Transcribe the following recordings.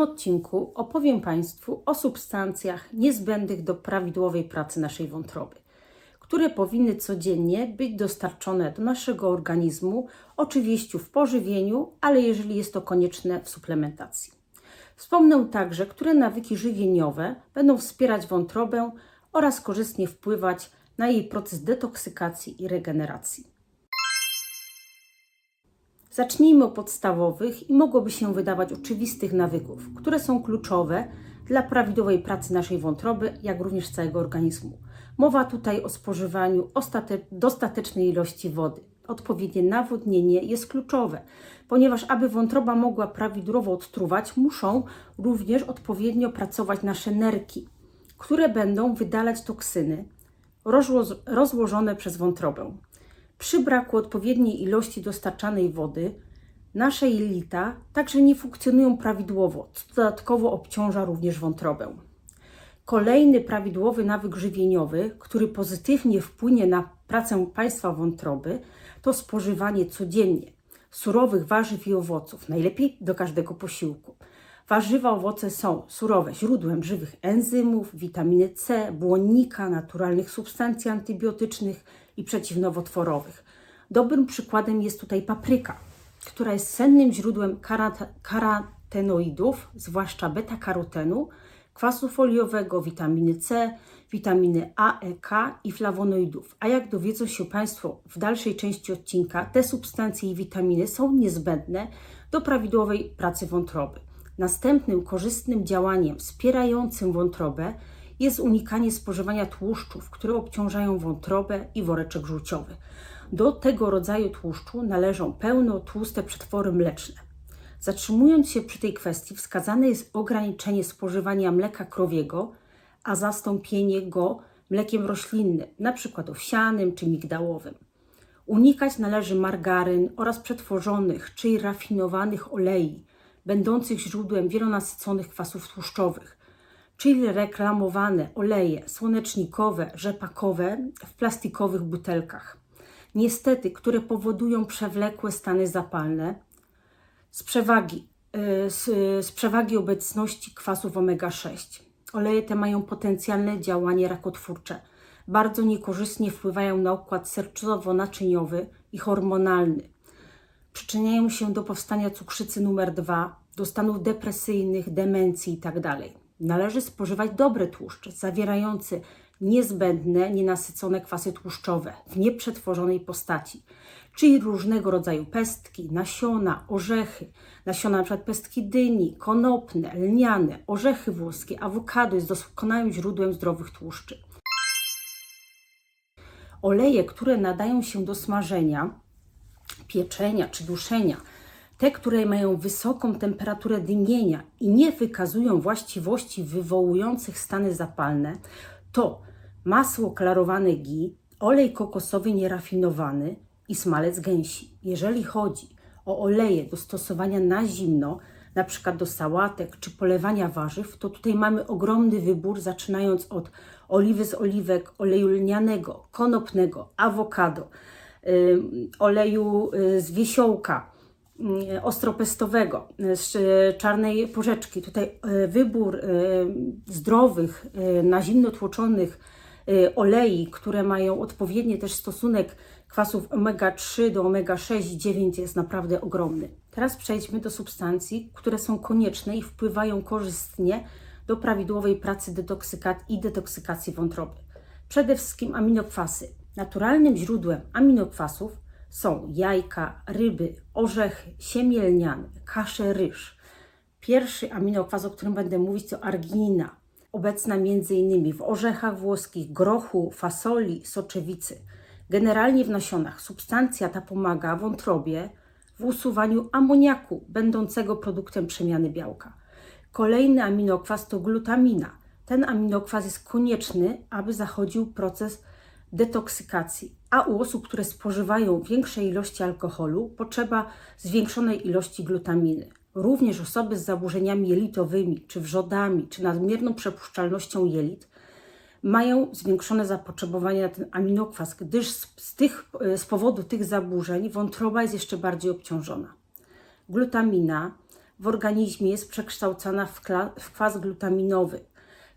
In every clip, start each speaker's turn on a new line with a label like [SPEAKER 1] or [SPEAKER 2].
[SPEAKER 1] odcinku opowiem Państwu o substancjach niezbędnych do prawidłowej pracy naszej wątroby, które powinny codziennie być dostarczone do naszego organizmu, oczywiście w pożywieniu, ale jeżeli jest to konieczne w suplementacji. Wspomnę także, które nawyki żywieniowe będą wspierać wątrobę oraz korzystnie wpływać na jej proces detoksykacji i regeneracji. Zacznijmy od podstawowych i mogłoby się wydawać oczywistych nawyków, które są kluczowe dla prawidłowej pracy naszej wątroby, jak również całego organizmu. Mowa tutaj o spożywaniu ostate- dostatecznej ilości wody. Odpowiednie nawodnienie jest kluczowe, ponieważ aby wątroba mogła prawidłowo odtruwać, muszą również odpowiednio pracować nasze nerki, które będą wydalać toksyny rozło- rozłożone przez wątrobę. Przy braku odpowiedniej ilości dostarczanej wody, nasze jelita także nie funkcjonują prawidłowo, co dodatkowo obciąża również wątrobę. Kolejny prawidłowy nawyk żywieniowy, który pozytywnie wpłynie na pracę państwa wątroby, to spożywanie codziennie surowych warzyw i owoców, najlepiej do każdego posiłku. Warzywa, owoce są surowe źródłem żywych enzymów, witaminy C, błonnika, naturalnych substancji antybiotycznych i przeciwnowotworowych. Dobrym przykładem jest tutaj papryka, która jest cennym źródłem karotenoidów, zwłaszcza beta-karotenu, kwasu foliowego, witaminy C, witaminy A, E, K i flawonoidów. A jak dowiedzą się Państwo w dalszej części odcinka, te substancje i witaminy są niezbędne do prawidłowej pracy wątroby. Następnym korzystnym działaniem wspierającym wątrobę jest unikanie spożywania tłuszczów, które obciążają wątrobę i woreczek żółciowy. Do tego rodzaju tłuszczu należą pełnotłuste przetwory mleczne. Zatrzymując się przy tej kwestii, wskazane jest ograniczenie spożywania mleka krowiego, a zastąpienie go mlekiem roślinnym, np. owsianym czy migdałowym. Unikać należy margaryn oraz przetworzonych, czyli rafinowanych olei, będących źródłem wielonasyconych kwasów tłuszczowych, czyli reklamowane oleje słonecznikowe, rzepakowe w plastikowych butelkach. Niestety, które powodują przewlekłe stany zapalne z przewagi, y, z, z przewagi obecności kwasów omega-6. Oleje te mają potencjalne działanie rakotwórcze. Bardzo niekorzystnie wpływają na układ sercowo-naczyniowy i hormonalny przyczyniają się do powstania cukrzycy numer 2, do stanów depresyjnych, demencji itd. Należy spożywać dobre tłuszcze, zawierające niezbędne, nienasycone kwasy tłuszczowe w nieprzetworzonej postaci, czyli różnego rodzaju pestki, nasiona, orzechy, nasiona np. pestki dyni, konopne, lniane, orzechy włoskie, awokado jest doskonałym źródłem zdrowych tłuszczy. Oleje, które nadają się do smażenia, pieczenia czy duszenia, te, które mają wysoką temperaturę dymienia i nie wykazują właściwości wywołujących stany zapalne, to masło klarowane ghee, olej kokosowy nierafinowany i smalec gęsi. Jeżeli chodzi o oleje do stosowania na zimno, na przykład do sałatek czy polewania warzyw, to tutaj mamy ogromny wybór, zaczynając od oliwy z oliwek, oleju lnianego, konopnego, awokado, oleju y, z wiesiołka, y, ostropestowego, y, z y, czarnej porzeczki. Tutaj y, wybór y, zdrowych, y, na zimno tłoczonych y, olei, które mają odpowiedni też stosunek kwasów omega-3 do omega-6 i 9 jest naprawdę ogromny. Teraz przejdźmy do substancji, które są konieczne i wpływają korzystnie do prawidłowej pracy detoksykat i detoksykacji wątroby. Przede wszystkim aminokwasy. Naturalnym źródłem aminokwasów są jajka, ryby, orzechy, siemię lniane, kasze, ryż. Pierwszy aminokwas, o którym będę mówić, to arginina, obecna m.in. w orzechach włoskich, grochu, fasoli, soczewicy. Generalnie w nasionach substancja ta pomaga wątrobie w usuwaniu amoniaku, będącego produktem przemiany białka. Kolejny aminokwas to glutamina. Ten aminokwas jest konieczny, aby zachodził proces detoksykacji, a u osób, które spożywają większe ilości alkoholu, potrzeba zwiększonej ilości glutaminy. Również osoby z zaburzeniami jelitowymi, czy wrzodami, czy nadmierną przepuszczalnością jelit mają zwiększone zapotrzebowanie na ten aminokwas, gdyż z, tych, z powodu tych zaburzeń wątroba jest jeszcze bardziej obciążona. Glutamina w organizmie jest przekształcana w, w kwas glutaminowy,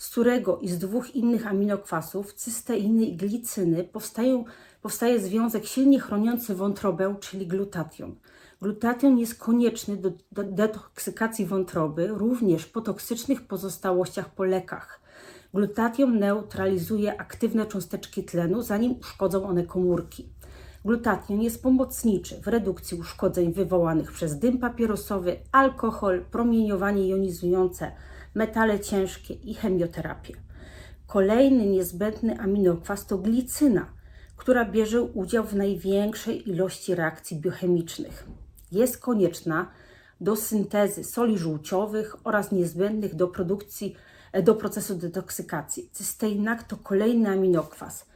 [SPEAKER 1] z którego i z dwóch innych aminokwasów, cysteiny i glicyny, powstają, powstaje związek silnie chroniący wątrobę, czyli glutation. Glutation jest konieczny do, detoksykacji wątroby, również po toksycznych pozostałościach po lekach. Glutation neutralizuje aktywne cząsteczki tlenu, zanim uszkodzą one komórki. Glutation jest pomocniczy w redukcji uszkodzeń wywołanych przez dym papierosowy, alkohol, promieniowanie jonizujące, metale ciężkie i chemioterapię. Kolejny niezbędny aminokwas to glicyna, która bierze udział w największej ilości reakcji biochemicznych. Jest konieczna do syntezy soli żółciowych oraz niezbędnych do produkcji do procesu detoksykacji. Cysteinak to kolejny aminokwas.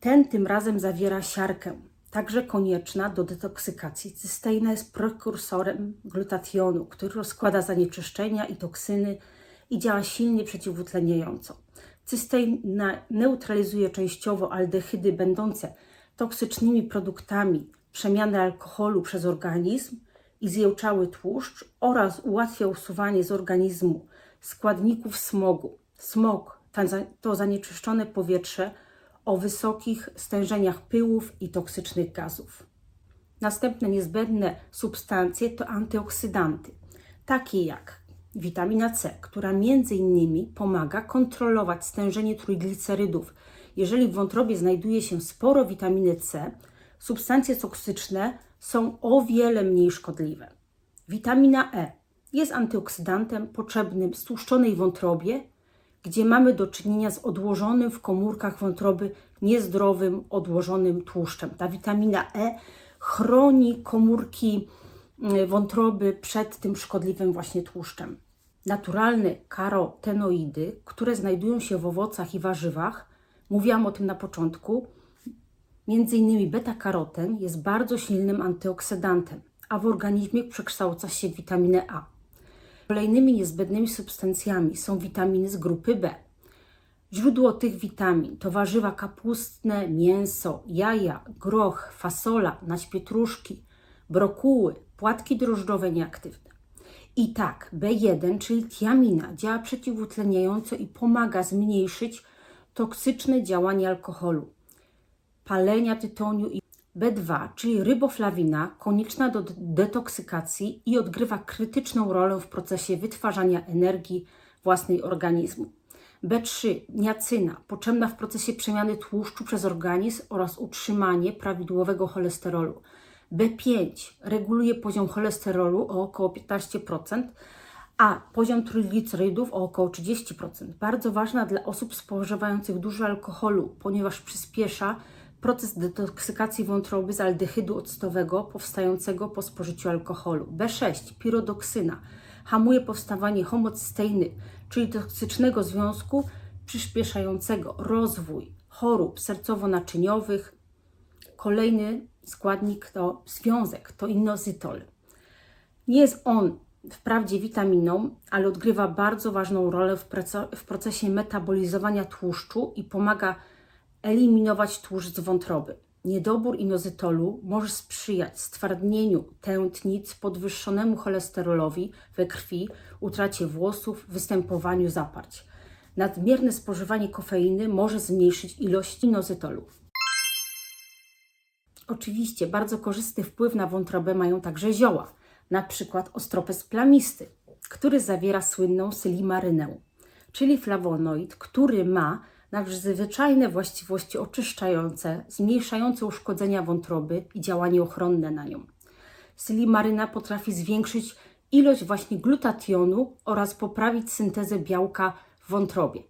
[SPEAKER 1] Ten tym razem zawiera siarkę, także konieczna do detoksykacji. Cysteina jest prekursorem glutationu, który rozkłada zanieczyszczenia i toksyny i działa silnie przeciwutleniająco. Cysteina neutralizuje częściowo aldehydy będące toksycznymi produktami przemiany alkoholu przez organizm i zjełczały tłuszcz oraz ułatwia usuwanie z organizmu składników smogu. Smog to zanieczyszczone powietrze o wysokich stężeniach pyłów i toksycznych gazów. Następne niezbędne substancje to antyoksydanty, takie jak witamina C, która między innymi pomaga kontrolować stężenie trójglicerydów. Jeżeli w wątrobie znajduje się sporo witaminy C, substancje toksyczne są o wiele mniej szkodliwe. Witamina E jest antyoksydantem potrzebnym w stłuszczonej wątrobie, gdzie mamy do czynienia z odłożonym w komórkach wątroby niezdrowym, odłożonym tłuszczem. Ta witamina E chroni komórki wątroby przed tym szkodliwym właśnie tłuszczem. Naturalne karotenoidy, które znajdują się w owocach i warzywach, mówiłam o tym na początku, między innymi beta-karoten jest bardzo silnym antyoksydantem, a w organizmie przekształca się w witaminę A. Kolejnymi niezbędnymi substancjami są witaminy z grupy B. Źródło tych witamin to warzywa kapustne, mięso, jaja, groch, fasola, nać pietruszki, brokuły, płatki drożdżowe nieaktywne. I tak, B1, czyli tiamina, działa przeciwutleniająco i pomaga zmniejszyć toksyczne działanie alkoholu, palenia tytoniu i B2, czyli ryboflawina, konieczna do detoksykacji i odgrywa krytyczną rolę w procesie wytwarzania energii własnej organizmu. B3, niacyna, potrzebna w procesie przemiany tłuszczu przez organizm oraz utrzymanie prawidłowego cholesterolu. B5 reguluje poziom cholesterolu o około 15%, a poziom trójglicerydów o około 30%. Bardzo ważna dla osób spożywających dużo alkoholu, ponieważ przyspiesza proces detoksykacji wątroby z aldehydu octowego powstającego po spożyciu alkoholu. B6, pirodoksyna, hamuje powstawanie homocysteiny, czyli toksycznego związku przyspieszającego rozwój chorób sercowo-naczyniowych. Kolejny składnik to związek, to inozytol. Nie jest on wprawdzie witaminą, ale odgrywa bardzo ważną rolę w, w procesie metabolizowania tłuszczu i pomaga eliminować tłuszcz z wątroby. Niedobór inozytolu może sprzyjać stwardnieniu tętnic, podwyższonemu cholesterolowi we krwi, utracie włosów, występowaniu zaparć. Nadmierne spożywanie kofeiny może zmniejszyć ilość inozytolu. Oczywiście bardzo korzystny wpływ na wątrobę mają także zioła, na przykład ostropes plamisty, który zawiera słynną sylimarynę, czyli flawonoid, który ma nadzwyczajne właściwości oczyszczające, zmniejszające uszkodzenia wątroby i działanie ochronne na nią. Silimaryna potrafi zwiększyć ilość właśnie glutationu oraz poprawić syntezę białka w wątrobie.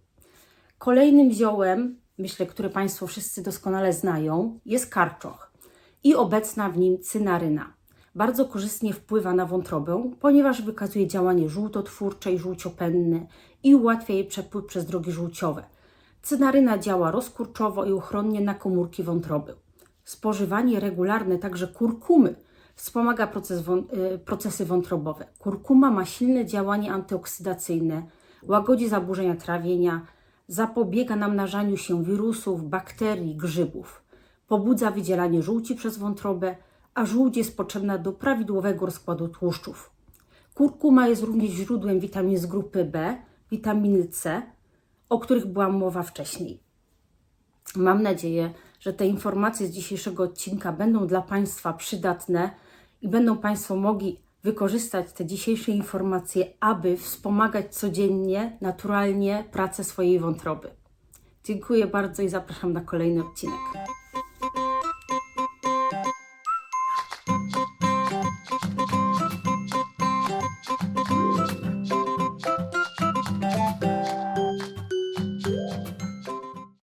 [SPEAKER 1] Kolejnym ziołem, myślę, które Państwo wszyscy doskonale znają, jest karczoch i obecna w nim cynaryna. Bardzo korzystnie wpływa na wątrobę, ponieważ wykazuje działanie żółtotwórcze i żółciopenne i ułatwia jej przepływ przez drogi żółciowe. Cynaryna działa rozkurczowo i uchronnie na komórki wątroby. Spożywanie regularne także kurkumy wspomaga proces wą y, procesy wątrobowe. Kurkuma ma silne działanie antyoksydacyjne, łagodzi zaburzenia trawienia, zapobiega namnażaniu się wirusów, bakterii, grzybów. Pobudza wydzielanie żółci przez wątrobę, a żółć jest potrzebna do prawidłowego rozkładu tłuszczów. Kurkuma jest również źródłem witamin z grupy B, witaminy C, o których była mowa wcześniej. Mam nadzieję, że te informacje z dzisiejszego odcinka będą dla Państwa przydatne i będą Państwo mogli wykorzystać te dzisiejsze informacje, aby wspomagać codziennie, naturalnie pracę swojej wątroby. Dziękuję bardzo i zapraszam na kolejny odcinek.